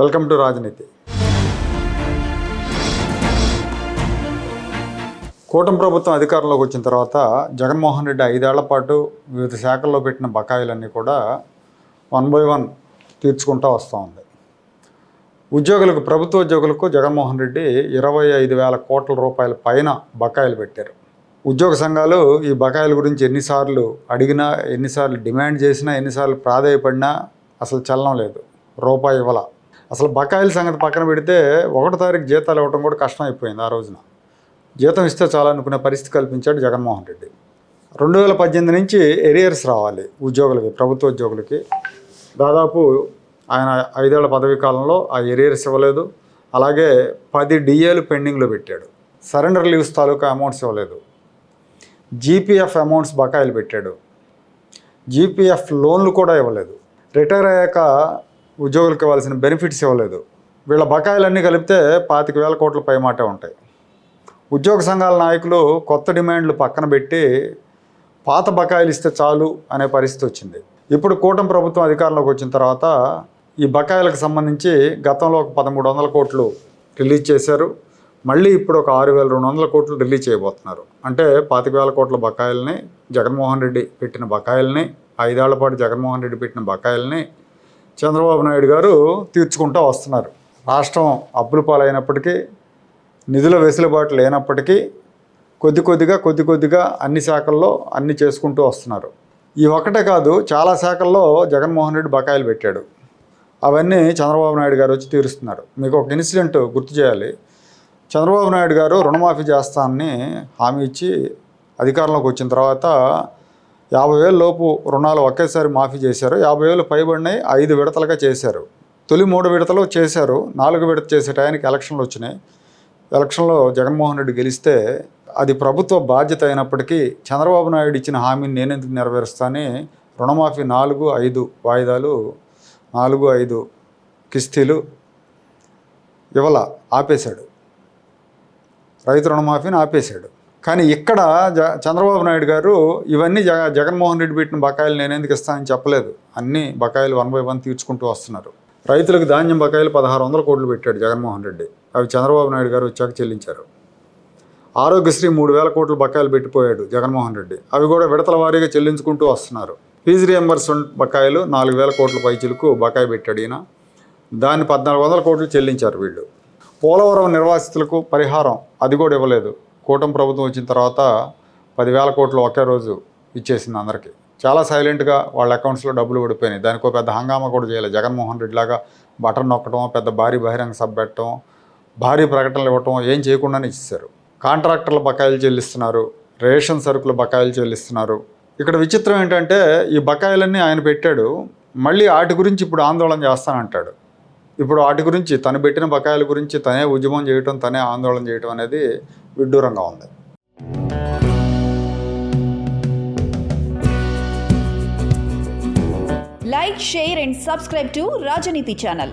Welcome to రాజనీతి. కూటమి ప్రభుత్వం అధికారంలోకి వచ్చిన తర్వాత జగన్మోహన్ రెడ్డి ఐదేళ్ళ పాటు వివిధ శాఖల్లో పెట్టిన బకాయిలన్నీ కూడా వన్ బై వన్ తీర్చుకుంటూ వస్తూ ఉంది. ఉద్యోగులకు ప్రభుత్వ ఉద్యోగులకు జగన్మోహన్ రెడ్డి ఇరవై ఐదు వేల కోట్ల రూపాయల పైన బకాయిలు పెట్టారు. ఉద్యోగ సంఘాలు ఈ బకాయిల గురించి ఎన్నిసార్లు అడిగినా ఎన్నిసార్లు డిమాండ్ చేసినా ఎన్నిసార్లు ప్రాధాయపడినా అసలు చలనం లేదు. రూపాయి ఇవ్వాల. అసలు బకాయిల సంగతి పక్కన పెడితే ఒకటో తారీఖు జీతాలు ఇవ్వడం కూడా కష్టం అయిపోయింది ఆ రోజున. జీతం ఇస్తే చాలా అనుకునే పరిస్థితి కల్పించాడు జగన్మోహన్ రెడ్డి. రెండు వేల పద్దెనిమిది నుంచి ఎరియర్స్ రావాలి ఉద్యోగులకి ప్రభుత్వ ఉద్యోగులకి. దాదాపు ఆయన ఐదేళ్ళ పదవీ కాలంలో ఆ ఎరియర్స్ ఇవ్వలేదు. అలాగే పది డిఏలు పెండింగ్లో పెట్టాడు. సరెండర్ లీవ్స్ తాలూకా అమౌంట్స్ ఇవ్వలేదు. జీపీఎఫ్ అమౌంట్స్ బకాయిలు పెట్టాడు. జీపీఎఫ్ లోన్లు కూడా ఇవ్వలేదు. రిటైర్ అయ్యాక ఉద్యోగులకు ఇవ్వాల్సిన బెనిఫిట్స్ ఇవ్వలేదు. వీళ్ళ బకాయిలన్నీ కలిపితే పాతిక వేల కోట్ల పైమాటే ఉంటాయి. ఉద్యోగ సంఘాల నాయకులు కొత్త డిమాండ్లు పక్కన పెట్టి పాత బకాయిలు ఇస్తే చాలు అనే పరిస్థితి వచ్చింది. ఇప్పుడు కూటమి ప్రభుత్వం అధికారంలోకి వచ్చిన తర్వాత ఈ బకాయిలకు సంబంధించి గతంలో ఒక పదమూడు వందల కోట్లు రిలీజ్ చేశారు. మళ్ళీ ఇప్పుడు ఒక ఆరు వేల రెండు వందల కోట్లు రిలీజ్ చేయబోతున్నారు. అంటే పాతిక వేల కోట్ల బకాయిల్ని జగన్మోహన్ రెడ్డి పెట్టిన బకాయిల్ని ఐదేళ్ళ పాటు జగన్మోహన్ రెడ్డి పెట్టిన బకాయిల్ని చంద్రబాబు నాయుడు గారు తీర్చుకుంటూ వస్తున్నారు. రాష్ట్రం అప్పుల పాలైనప్పటికీ నిధుల వెసులుబాటు లేనప్పటికీ కొద్ది కొద్దిగా కొద్ది కొద్దిగా అన్ని శాఖల్లో అన్ని చేసుకుంటూ వస్తున్నారు. ఈ ఒక్కటే కాదు చాలా శాఖల్లో జగన్మోహన్ రెడ్డి బకాయిలు పెట్టాడు. అవన్నీ చంద్రబాబు నాయుడు గారు వచ్చి తీరుస్తున్నారు. మీకు ఒక ఇన్సిడెంట్ గుర్తు చేయాలి. చంద్రబాబు నాయుడు గారు రుణమాఫీ చేస్తానని హామీ ఇచ్చి అధికారంలోకి వచ్చిన తర్వాత యాభై వేల లోపు రుణాలు ఒకేసారి మాఫీ చేశారు. యాభై వేలు పైబడినాయి ఐదు విడతలుగా చేశారు. తొలి మూడు విడతలు చేశారు. నాలుగు విడత చేసే టయానికి ఎలక్షన్లు వచ్చినాయి. ఎలక్షన్లో జగన్మోహన్ రెడ్డి గెలిస్తే అది ప్రభుత్వ బాధ్యత అయినప్పటికీ చంద్రబాబు నాయుడు ఇచ్చిన హామీని నేనెందుకు నెరవేరుస్తానని రుణమాఫీ నాలుగు ఐదు వాయిదాలు నాలుగు ఐదు కిస్తీలు ఇవల ఆపేశాడు. రైతు రుణమాఫీని ఆపేశాడు. కానీ ఇక్కడ జ చంద్రబాబు నాయుడు గారు ఇవన్నీ జగ జగన్మోహన్ రెడ్డి పెట్టిన బకాయిలు నేను ఎందుకు ఇస్తానని చెప్పలేదు. అన్ని బకాయిలు వన్ బై వన్ తీర్చుకుంటూ వస్తున్నారు. రైతులకు ధాన్యం బకాయిలు పదహారు వందల కోట్లు పెట్టాడు జగన్మోహన్ రెడ్డి. అవి చంద్రబాబు నాయుడు గారు వచ్చాక చెల్లించారు. ఆరోగ్యశ్రీ మూడు వేల కోట్లు బకాయిలు పెట్టిపోయాడు జగన్మోహన్ రెడ్డి. అవి కూడా విడతల వారీగా చెల్లించుకుంటూ వస్తున్నారు. ఫీజు రియంబర్స్మెంట్ బకాయిలు నాలుగు వేల కోట్ల పైచిలకు బకాయి పెట్టాడు ఈయన. దాన్ని పద్నాలుగు వందల కోట్లు చెల్లించారు వీళ్ళు. పోలవరం నిర్వాసితులకు పరిహారం అది కూడా ఇవ్వలేదు. కూటమి ప్రభుత్వం వచ్చిన తర్వాత పదివేల కోట్లు ఒకే రోజు ఇచ్చేసింది అందరికీ. చాలా సైలెంట్గా వాళ్ళ అకౌంట్స్లో డబ్బులు పడిపోయినాయి. దానికి ఒక పెద్ద హంగామా కూడా చేయలేదు జగన్మోహన్ రెడ్డి లాగా బటన్ నొక్కడం పెద్ద భారీ బహిరంగ సభ పెట్టడం భారీ ప్రకటనలు ఇవ్వటం ఏం చేయకుండానే ఇచ్చేశారు. కాంట్రాక్టర్ల బకాయిలు చెల్లిస్తున్నారు రేషన్ సరుకుల బకాయిలు చెల్లిస్తున్నారు. ఇక్కడ విచిత్రం ఏంటంటే ఈ బకాయిలన్నీ ఆయన పెట్టాడు మళ్ళీ వాటి గురించి ఇప్పుడు ఆందోళన చేస్తానంటాడు. ఇప్పుడు వాటి గురించి తను పెట్టిన బకాయిల గురించి తనే ఉద్యమం చేయటం తనే ఆందోళన చేయటం అనేది విడ్డూరంగా ఉంది Like, share, and subscribe to Rajaniti channel.